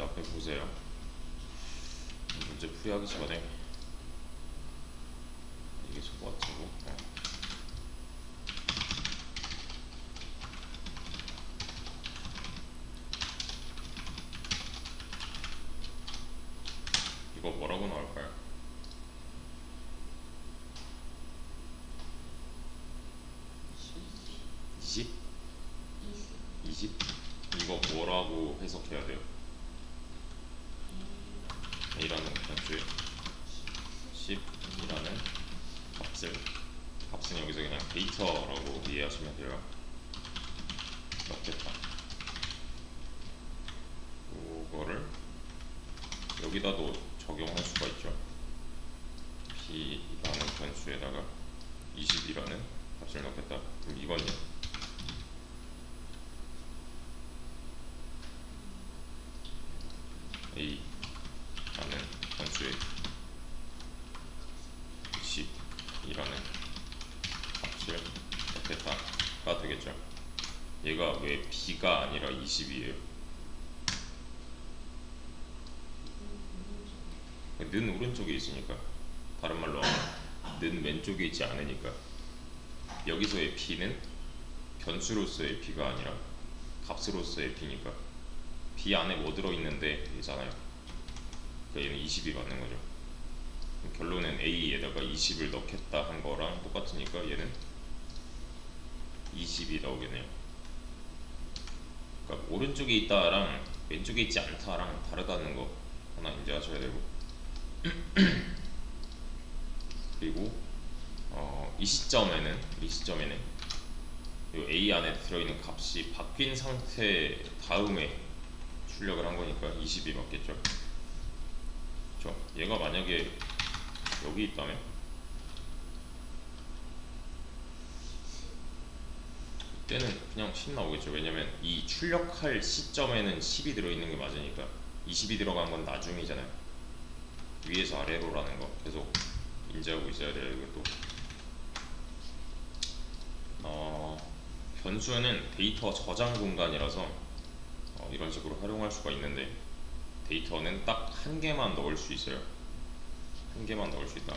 먼저 앞에 보세요. 문제 풀이하기 전에 이게 첫 번째고 어. 이거 뭐라고 나올까요? 이십 20? 20? 이거 뭐라고 해석해야 돼요? A라는 변수에 10이라는 값을 값은 여기서 그냥 데이터라고 이해하시면 돼요. 넣겠다. 그거를 여기다도 적용할 수가 있죠. B라는 변수에다가 20이라는 값을 넣겠다. 그럼 이건요 A라는 변수에 10이라는 값을 넣겠다가 되겠죠. 얘가 왜 B가 아니라 20이에요? 는 오른쪽에 있으니까 다른 말로 는 왼쪽에 있지 않으니까 여기서의 B는 변수로서의 B가 아니라 값으로서의 B니까 B 안에 뭐 들어있는데 되잖아요. 그러니까 얘는 20이 맞는 거죠. 결론은 A에다가 20을 넣겠다 한 거랑 똑같으니까 얘는 20이 나오겠네요. 그러니까 오른쪽에 있다랑 왼쪽에 있지 않다랑 다르다는 거 하나 인지하셔야 되고 그리고 어, 이 시점에는 이 시점에는 이 A 안에 들어있는 값이 바뀐 상태 다음에 출력을 한 거니까 20이 맞겠죠. 그렇죠. 얘가 만약에 여기 있다면 이때는 그냥 10 나오겠죠. 왜냐면 이 출력할 시점에는 10이 들어있는 게 맞으니까 20이 들어간 건 나중이잖아요. 위에서 아래로라는 거 계속 인지하고 있어야 돼요. 이것도 어, 변수는 데이터 저장 공간이라서 어, 이런 식으로 활용할 수가 있는데 데이터는 딱 한 개만 넣을 수 있어요. 한 개만 넣을 수 있다.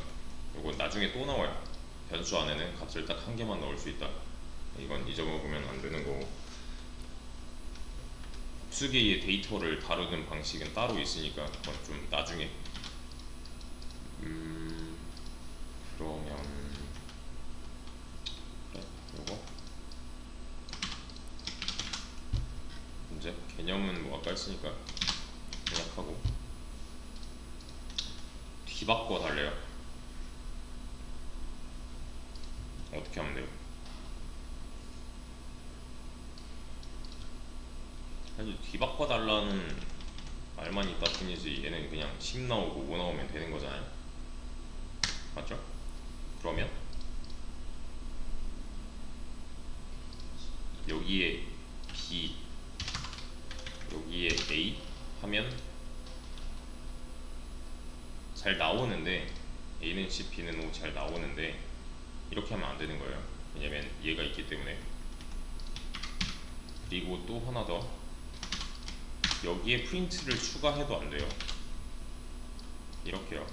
이건 나중에 또 나와요. 변수 안에는 값을 딱 한 개만 넣을 수 있다. 이건 잊어먹으면 안 되는 거고. 수 개의 데이터를 다루는 방식은 따로 있으니까 그건 좀 나중에. 음, 그러면 네, 요거 이제 개념은 뭐 아까 했으니까 생략하고 뒤바꿔 달래요. 어떻게 하면 돼요? 사실 뒤바꿔 달라는 말만 있다 뿐이지 얘는 그냥 10 나오고 5 나오면 되는 거잖아요. 맞죠? 그러면 여기에 B 여기에 A 하면 잘 나오는데 A는 10, B는 5잘 나오는데 이렇게 하면 안 되는 거예요. 왜냐면 얘가 있기 때문에 그리고 또 하나 더 여기에 프린트를 추가해도 안 돼요. 이렇게요.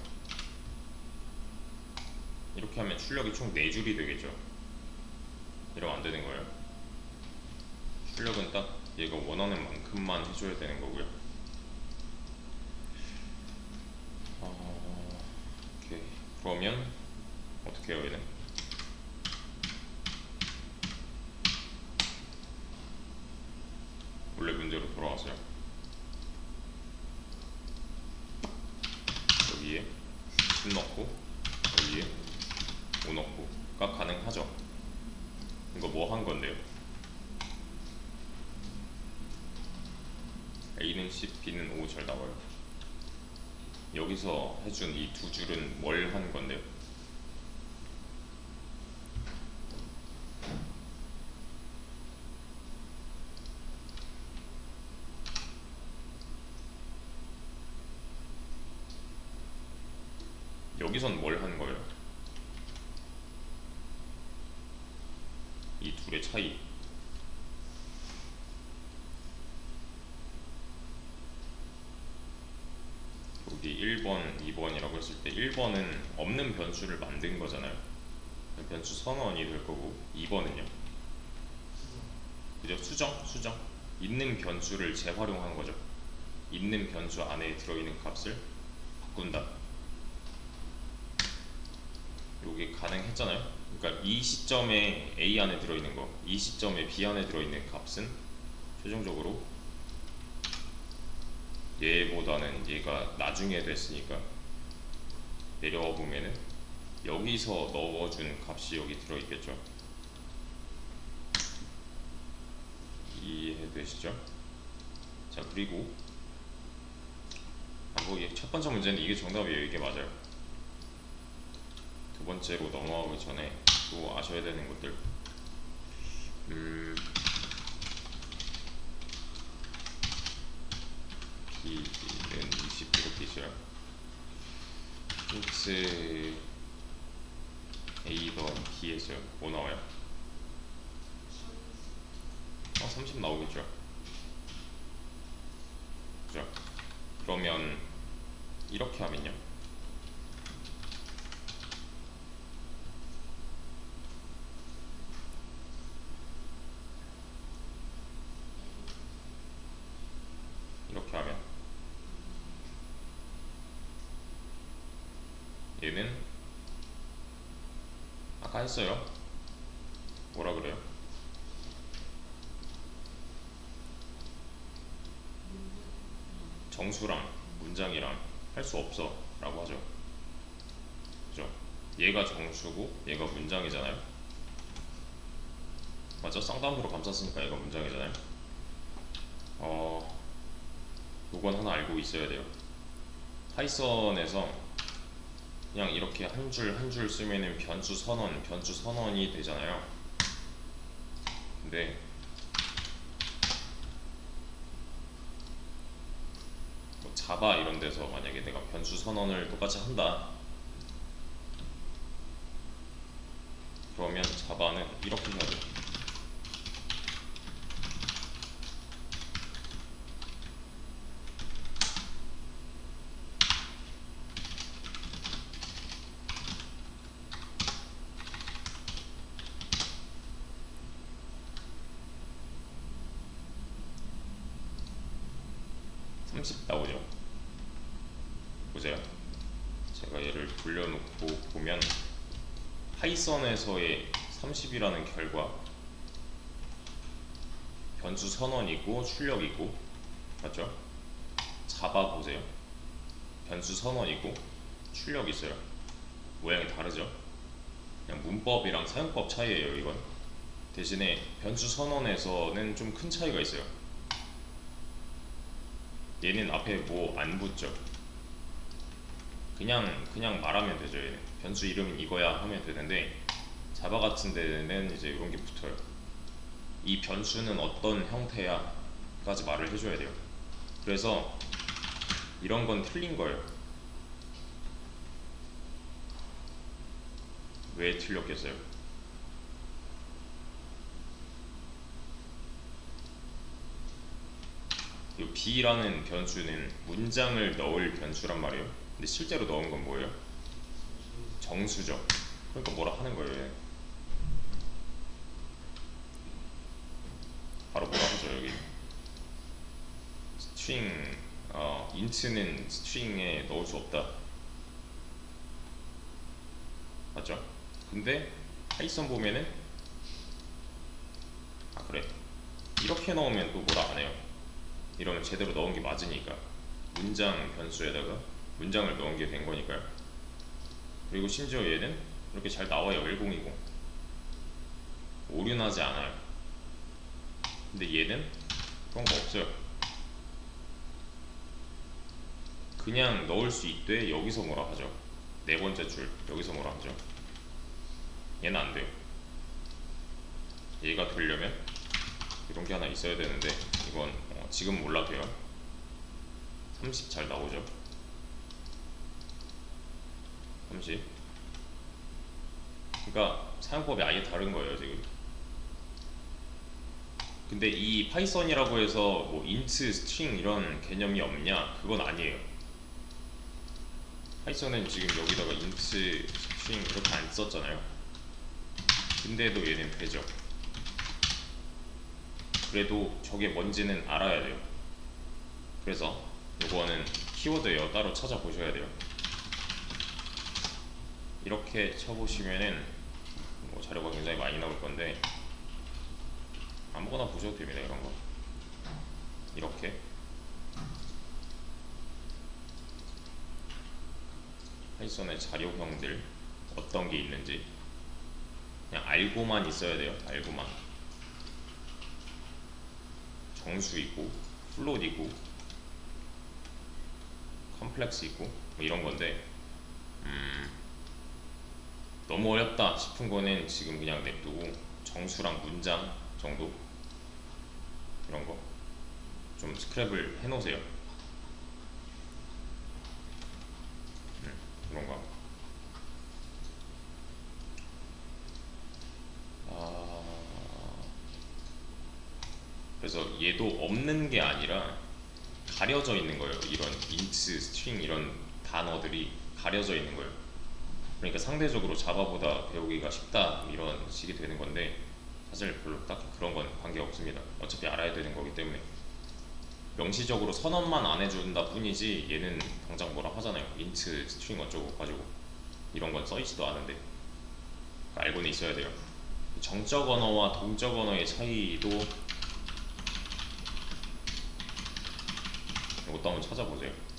이렇게 하면 출력이 총 4줄이 되겠죠. 이러면 안 되는 거예요. 출력은 딱 얘가 원하는 만큼만 해줘야 되는 거고요. 어, 오케이. 그러면 어떻게 해요, 얘는? 원래 문제로 돌아왔어요. 여기에 10 넣고 여기에 5 넣고가 가능하죠. 이거 뭐 한 건데요? A는 10, B는 5잘 나와요. 여기서 해준 이 두 줄은 뭘 한 건데요? 여기선 뭘 한 거예요? 이 둘의 차이. 1번, 2번이라고 했을 때 1번은 없는 변수를 만든 거잖아요. 변수 선언이 될 거고 2번은요. 그죠? 수정, 수정. 있는 변수를 재활용한 거죠. 있는 변수 안에 들어있는 값을 바꾼다. 요게 가능했잖아요. 그러니까 이 시점에 A 안에 들어있는 거, 이 시점에 B 안에 들어있는 값은 최종적으로 얘보다는 얘가 나중에 됐으니까 내려와 보면은 여기서 넣어준 값이 여기 들어있겠죠. 이해되시죠? 자 그리고 아, 뭐첫 번째 문제는 이게 정답이에요. 이게 맞아요. 두 번째로 넘어가기 전에 또 아셔야 되는 것들. 음, B는 20 이렇게. X A 더하기 B에서요. 뭐 나와요? 어, 30 나오겠죠. 그죠? 그러면 이렇게 하면요. 이렇게 하면 얘는 아까 했어요. 뭐라 그래요? 정수랑 문장이랑 할 수 없어 라고 하죠. 그죠? 얘가 정수고 얘가 문장이잖아요. 맞죠? 쌍담으로 감쌌으니까 얘가 문장이잖아요. 어, 요건 하나 알고 있어야 돼요. 파이썬에서 그냥 이렇게 한 줄 한 줄 쓰면은 변수 선언, 변수 선언이 되잖아요. 근데 뭐 자바 이런 데서 만약에 내가 변수 선언을 똑같이 한다. 그러면 자바는 이렇게 해야 돼. 삼십 나오죠. 보세요. 제가 얘를 돌려놓고 보면 파이썬에서의 30이라는 결과 변수 선언이고 출력이고 맞죠? 자바 보세요. 변수 선언이고 출력 있어요. 모양이 다르죠? 그냥 문법이랑 사용법 차이예요, 이건. 대신에 변수 선언에서는 좀 큰 차이가 있어요. 얘는 앞에 뭐 안 붙죠. 그냥 그냥 말하면 되죠. 변수 이름은 이거야 하면 되는데 자바 같은 데는 이제 이런 게 붙어요. 이 변수는 어떤 형태야까지 말을 해줘야 돼요. 그래서 이런 건 틀린 거예요. 왜 틀렸겠어요? 이 b라는 변수는 문장을 넣을 변수란 말이에요. 근데 실제로 넣은 건 뭐예요? 정수죠. 그러니까 뭐라 하는 거예요. 얘. 바로 뭐라 하죠 여기. 스트링 어, 인트는 스트링에 넣을 수 없다. 맞죠? 근데 파이썬 보면은 아 그래 이렇게 넣으면 또 뭐라 안 해요. 이러면 제대로 넣은 게 맞으니까 문장 변수에다가 문장을 넣은 게 된 거니까요. 그리고 심지어 얘는 이렇게 잘 나와요 1020 오류나지 않아요. 근데 얘는 그런 거 없어요. 그냥 넣을 수 있되 여기서 뭐라 하죠? 네 번째 줄 여기서 뭐라 하죠? 얘는 안 돼요. 얘가 되려면 이런 게 하나 있어야 되는데 이건 어, 지금 몰라도요. 30 잘 나오죠. 30. 그러니까 사용법이 아예 다른 거예요 지금. 근데 이 파이썬이라고 해서 뭐 인트, 스트링 이런 개념이 없냐? 그건 아니에요. 파이썬은 지금 여기다가 int 스트링 이렇게 안 썼잖아요. 근데도 얘는 되죠. 그래도 저게 뭔지는 알아야 돼요. 그래서 요거는 키워드예요. 따로 찾아보셔야 돼요. 이렇게 쳐보시면은 뭐 자료가 굉장히 많이 나올 건데 아무거나 보셔도 됩니다. 이런 거 이렇게 파이썬의 자료형들 어떤 게 있는지 그냥 알고만 있어야 돼요. 알고만 정수 있고 플롯 있고 컴플렉스 있고 뭐 이런 건데 음, 너무 어렵다 싶은 거는 지금 그냥 냅두고 정수랑 문장 정도 이런 거 좀 스크랩을 해 놓으세요. 음, 이런 거. 아, 그래서 얘도 없는 게 아니라 가려져 있는 거예요. 이런 int, string 이런 단어들이 가려져 있는 거예요. 그러니까 상대적으로 자바보다 배우기가 쉽다 이런 식이 되는 건데 사실 별로 딱히 그런 건 관계 없습니다. 어차피 알아야 되는 거기 때문에 명시적으로 선언만 안 해준다 뿐이지 얘는 당장 뭐라 하잖아요. int, string 어쩌고 가지고 이런 건 써있지도 않은데 그러니까 알고는 있어야 돼요. 정적 언어와 동적 언어의 차이도 이것도 한번 찾아보세요.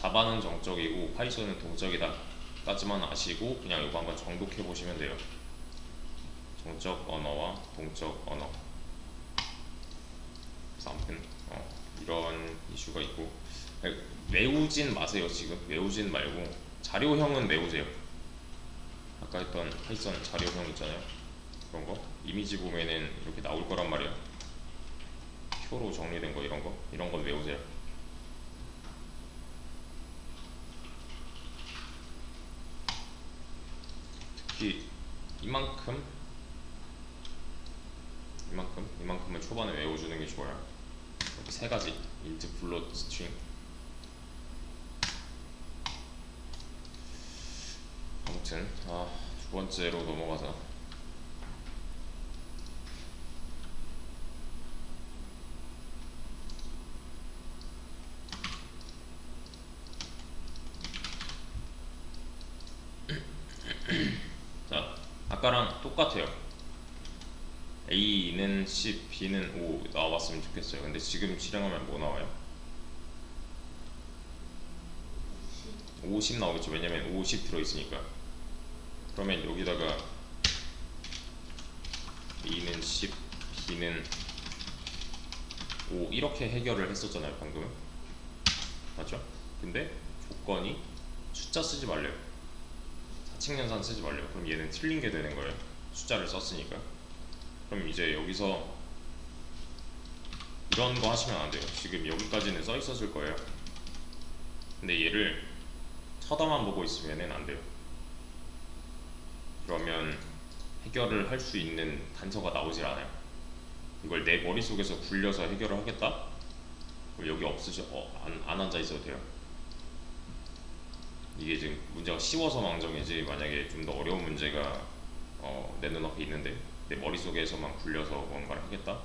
자바는 정적이고 파이썬은 동적이다 까지만 아시고 그냥 이거 한번 정독해 보시면 돼요. 정적 언어와 동적 언어. 아무튼 어, 이런 이슈가 있고 외우진 마세요 지금 외우진 말고 자료형은 외우세요. 아까 했던 파이썬 자료형 있잖아요. 그런 거 이미지 보면은 이렇게 나올 거란 말이야. 표로 정리된 거 이런 거 이런 건 외우세요. 특히 이만큼 이만큼 이만큼은 초반에 외워주는 게 좋아요. 이렇게 세 가지 int, float, string. 아무튼 아, 두 번째로 넘어가자. 자, 아까랑 똑같아요. 10, B는 5 나왔으면 좋겠어요. 근데 지금 실행하면 뭐 나와요? 50 나오겠죠. 왜냐면 50 들어있으니까. 그러면 여기다가 A는 10, B는 5 이렇게 해결을 했었잖아요. 방금. 맞죠? 근데 조건이 숫자 쓰지 말래요. 사칙연산 쓰지 말래요. 그럼 얘는 틀린 게 되는 거예요. 숫자를 썼으니까. 그럼 이제 여기서 이런 거 하시면 안 돼요. 지금 여기까지는 써 있었을 거예요. 근데 얘를 쳐다만 보고 있으면은 안 돼요. 그러면 해결을 할 수 있는 단서가 나오질 않아요. 이걸 내 머릿속에서 굴려서 해결을 하겠다? 그럼 여기 없으셔, 어, 안, 안 앉아 있어도 돼요. 이게 지금 문제가 쉬워서 망정이지 만약에 좀 더 어려운 문제가 어, 내 눈앞에 있는데 내 머릿속에서만 굴려서 뭔가를 하겠다?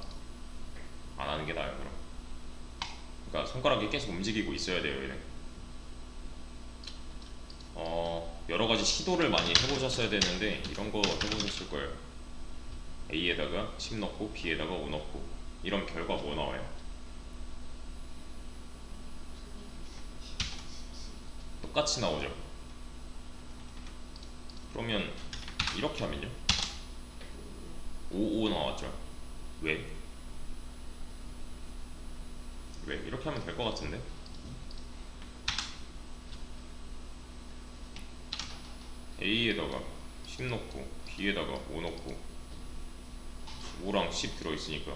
안 하는 게 나아요 그럼. 그러니까 손가락이 계속 움직이고 있어야 돼요 얘는. 어, 여러 가지 시도를 많이 해보셨어야 되는데 이런 거 해보셨을 거예요. A에다가 10 넣고 B에다가 5 넣고 이런 결과 뭐 나와요? 똑같이 나오죠. 그러면 이렇게 하면요. 55 나왔죠. 왜? 왜? 이렇게 하면 될 것 같은데 A에다가 10 넣고 B에다가 5 넣고 5랑 10 들어있으니까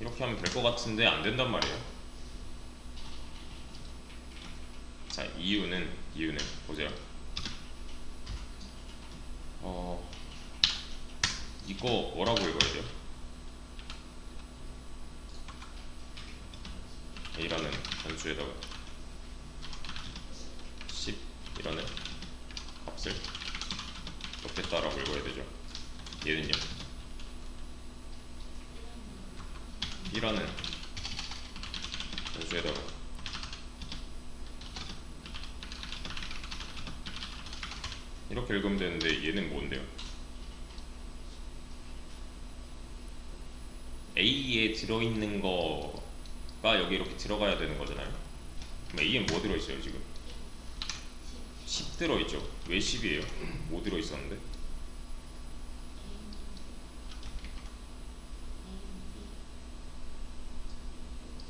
이렇게 하면 될 것 같은데 안 된단 말이에요 자 이유는 이유는 보세요 어 이거 뭐라고 읽어야 돼요? A라는 변수에다가 이라는 값을 넣겠다라고 읽어야 되죠. 얘는요. B라는 변수에다가 이렇게 읽으면 되는데 얘는 뭔데요? A에 들어있는 거 가 여기 이렇게 들어가야 되는 거잖아요. 그럼 A엔 뭐 들어있어요 지금? 10 들어있죠. 왜 10이에요? 뭐 들어있었는데?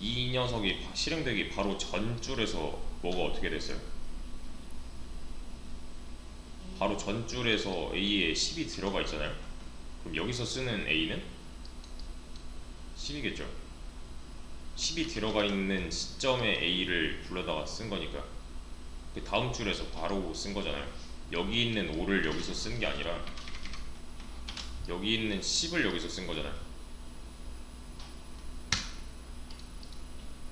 이 녀석이 바- 실행되기 바로 전줄에서 뭐가 어떻게 됐어요? 바로 전줄에서 A에 10이 들어가 있잖아요. 그럼 여기서 쓰는 A는 10이겠죠. 10이 들어가 있는 시점에 A를 불러다가 쓴 거니까 그 다음 줄에서 바로 쓴 거잖아요. 여기 있는 5를 여기서 쓴 게 아니라 여기 있는 10을 여기서 쓴 거잖아요.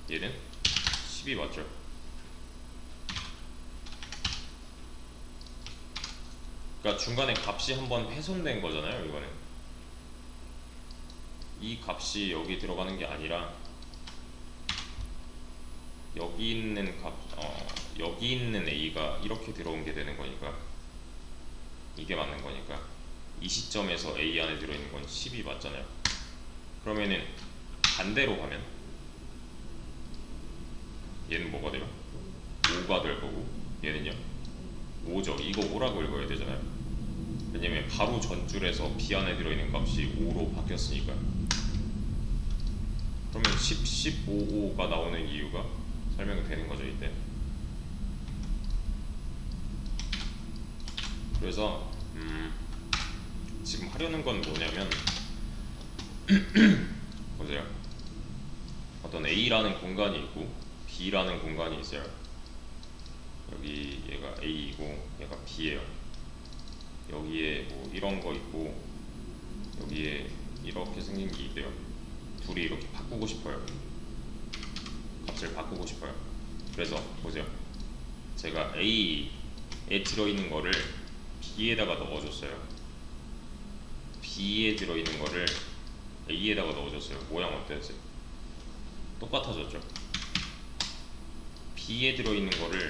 얘는 10이 맞죠? 그러니까 중간에 값이 한번 훼손된 거잖아요. 이거는 이 값이 여기 들어가는 게 아니라 여기 있는 값, 어, 여기 있는 a가 이렇게 들어온 게 되는 거니까 이게 맞는 거니까 이 시점에서 a 안에 들어있는 건 10이 맞잖아요. 그러면은 반대로 가면 얘는 뭐가 돼요? 5가 될 거고 얘는요? 5죠. 이거 5라고 읽어야 되잖아요. 왜냐면 바로 전줄에서 b 안에 들어있는 값이 5로 바뀌었으니까. 그러면 10, 15, 5가 나오는 이유가 설명이 되는 거죠 이때. 그래서 음, 지금 하려는 건 뭐냐면 보세요. 어떤 A라는 공간이 있고 B라는 공간이 있어요. 여기 얘가 A이고 얘가 B예요. 여기에 뭐 이런 거 있고 여기에 이렇게 생긴 게 있대요. 둘이 이렇게 바꾸고 싶어요. 값을 바꾸고 싶어요. 그래서 보세요. 제가 A에 들어있는 거를 B에다가 넣어줬어요. B에 들어있는 거를 A에다가 넣어줬어요. 모양 어땠어요? 똑같아졌죠? B에 들어있는 거를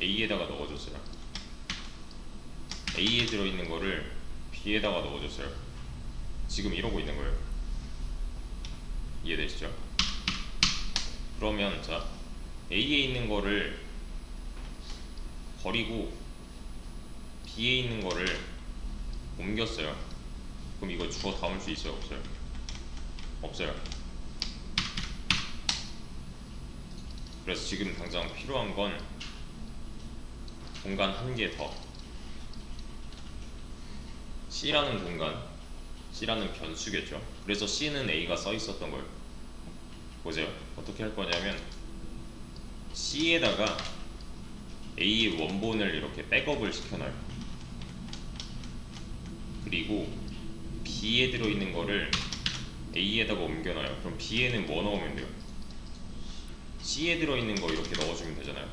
A에다가 넣어줬어요. A에 들어있는 거를 B에다가 넣어줬어요. 지금 이러고 있는 거예요. 이해되시죠? 그러면 자 A에 있는 거를 버리고 B에 있는 거를 옮겼어요. 그럼 이거 주어 담을 수 있어요? 없어요? 없어요. 그래서 지금 당장 필요한 건 공간 한 개 더. C라는 공간, C라는 변수겠죠. 그래서 C는 A가 써 있었던 거예요. 보세요. 어떻게 할 거냐면 C에다가 A의 원본을 이렇게 백업을 시켜놔요. 그리고 B에 들어있는 거를 A에다가 옮겨놔요. 그럼 B에는 뭐 넣으면 돼요? C에 들어있는 거 이렇게 넣어주면 되잖아요.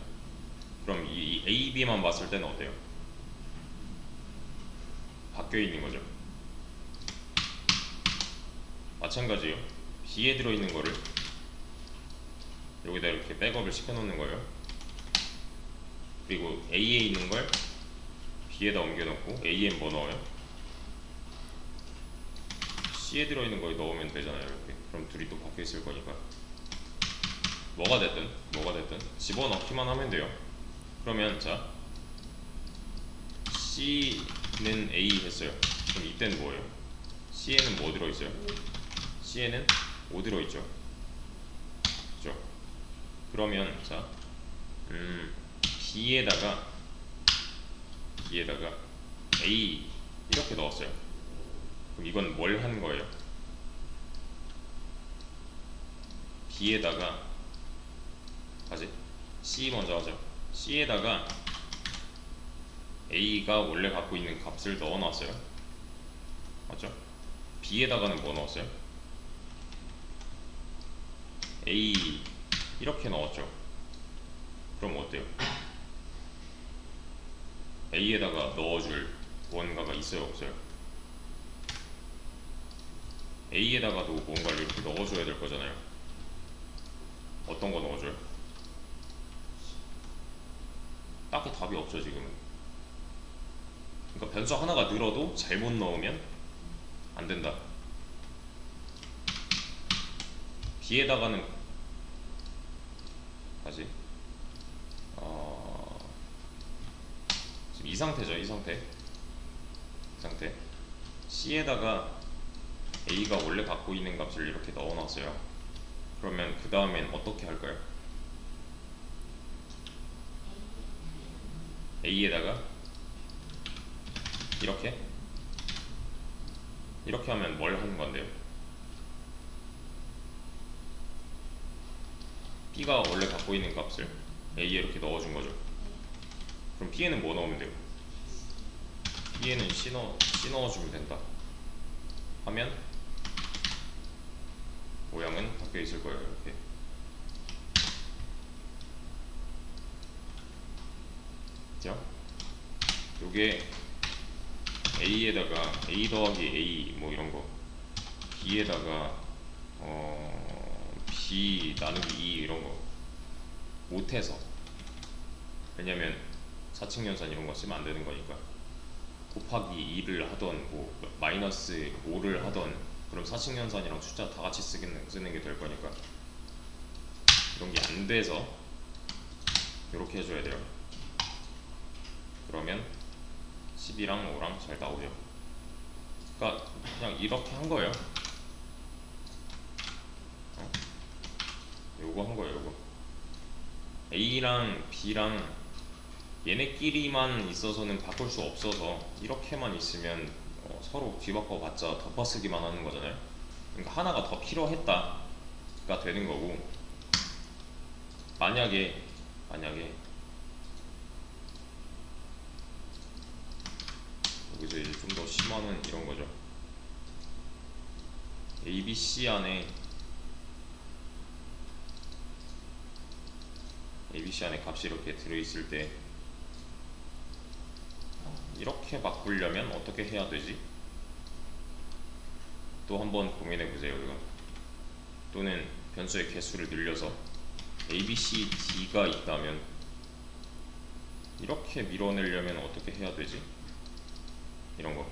그럼 이 A, B만 봤을 때는 어때요? 바뀌어 있는 거죠. 마찬가지요. B에 들어있는 거를 여기다 이렇게 백업을 시켜놓는 거예요. 그리고 A에 있는 걸 B에다 옮겨놓고 A엔 뭐 넣어요? C에 들어있는 거에 넣으면 되잖아요. 이렇게. 그럼 둘이 또 바뀌어 있을 거니까. 뭐가 됐든 뭐가 됐든 집어넣기만 하면 돼요. 그러면 자 C는 A 했어요. 그럼 이때는 뭐예요? C에는 뭐 들어있어요? C에는 5 들어있죠. 그러면 자 음, B에다가 B에다가 A 이렇게 넣었어요. 그럼 이건 뭘 한 거예요? B에다가 하지? C 먼저 하죠. C에다가 A가 원래 갖고 있는 값을 넣어 놨어요. 맞죠? B에다가는 뭐 넣었어요? A 이렇게 넣었죠. 그럼 어때요? A에다가 넣어줄 무언가가 있어요 없어요? A에다가도 뭔가를 이렇게 넣어줘야 될 거잖아요. 어떤 거 넣어줘요? 딱히 답이 없죠 지금은. 그러니까 변수 하나가 늘어도 잘못 넣으면 안 된다. B에다가는 가지. 어, 지금 이 상태죠 이 상태. 이 상태. C에다가 A가 원래 갖고 있는 값을 이렇게 넣어놨어요. 그러면 그 다음엔 어떻게 할까요? A에다가 이렇게 이렇게 하면 뭘 하는 건데요? B가 원래 갖고 있는 값을 A에 이렇게 넣어준 거죠. 그럼 B에는 뭐 넣으면 돼요? B에는 C 넣어 C 넣어주면 된다. 하면 모양은 바뀌어 있을 거예요. 이렇게. 자, 요게 A에다가 A 더하기 A 뭐 이런 거 B에다가 어 B 나누기 2 이런 거 못해서. 왜냐면 사칙 연산 이런 거 쓰면 안 되는 거니까. 곱하기 2를 하던 뭐 마이너스 5를 하던 그럼 사칙 연산이랑 숫자 다 같이 쓰겠는, 쓰는 게 될 거니까. 이런 게 안 돼서 이렇게 해줘야 돼요. 그러면 10이랑 5랑 잘 나오죠 그러니까 그냥 이렇게 한 거예요 어? 요거 한 거예요 요거. A랑 B랑 얘네끼리만 있어서는 바꿀 수 없어서 이렇게만 있으면 어, 서로 뒤바꿔 봤자 덮어쓰기만 하는 거잖아요. 그러니까 하나가 더 필요했다가 되는 거고 만약에 만약에 여기서 이제 좀 더 심화는 이런 거죠. A, B, C 안에 A, B, C 안에 값이 이렇게 들어있을 때 이렇게 바꾸려면 어떻게 해야 되지? 또 한번 고민해 보세요. 이거 또는 변수의 개수를 늘려서 A, B, C, D가 있다면 이렇게 밀어내려면 어떻게 해야 되지? 이런 거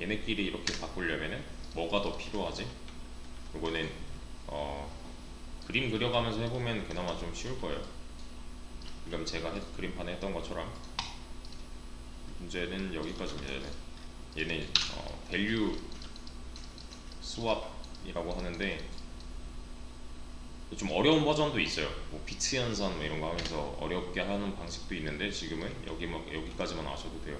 얘네끼리 이렇게 바꾸려면은 뭐가 더 필요하지? 이거는 어, 그림 그려가면서 해보면 그나마 좀 쉬울 거예요. 그럼 제가 해- 그림판에 했던 것처럼 문제는 여기까지입니다. 얘는, 얘는 어, 밸류 스왑이라고 하는데 좀 어려운 버전도 있어요. 뭐 비트 연산 뭐 이런 거 하면서 어렵게 하는 방식도 있는데 지금은 여기 뭐 여기까지만 아셔도 돼요.